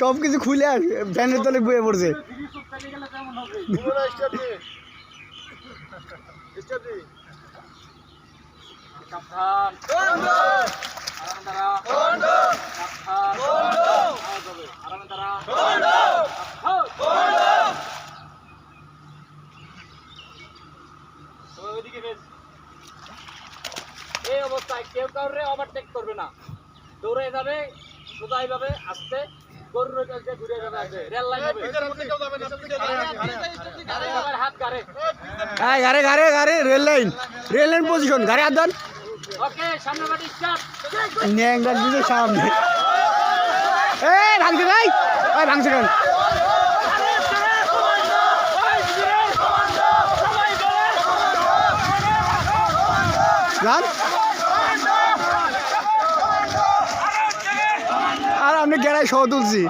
সব কিছু খুলে আর ফ্যানের তলে বয়ে পড়ছে। অবস্থায় কেউ কাউরে ওভারটেক করবে না। দৌড়ে যাবে সোজা এইভাবে আসতে ঘুরে যাবে আসবে রেল লাইন হ্যাঁ গাড়ে গাড়ে গাড়ে rail line. Rail line position গাড়ি হাত দেন সামনে দিতে এ ভাঙছে ভাই ভাঙছে কেন যান। গেড়াই সহ তুলছি।